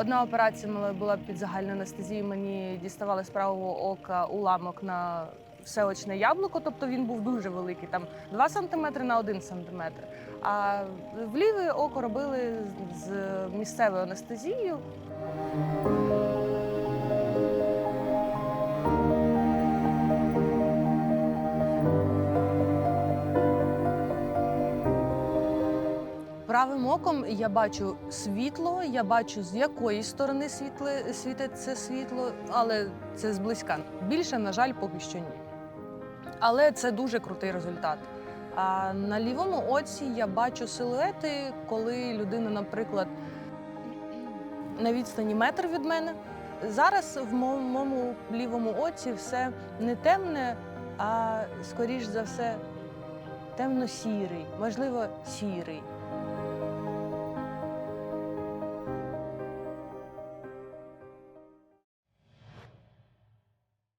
Одна операція мала була під загальну анестезію. Мені діставали з правого ока уламок на всеочне яблуко, тобто він був дуже великий, там 2 см на 1 см. А в ліве око робили з місцевою анестезією. Правим оком я бачу світло, я бачу з якої сторони світле, світить це світло, але це зблизька. Більше, на жаль, поки що ні. Але це дуже крутий результат. А на лівому оці я бачу силуети, коли людина, наприклад, на відстані метр від мене. Зараз в моєму лівому оці все не темне, а скоріш за все темно-сірий, можливо, сірий.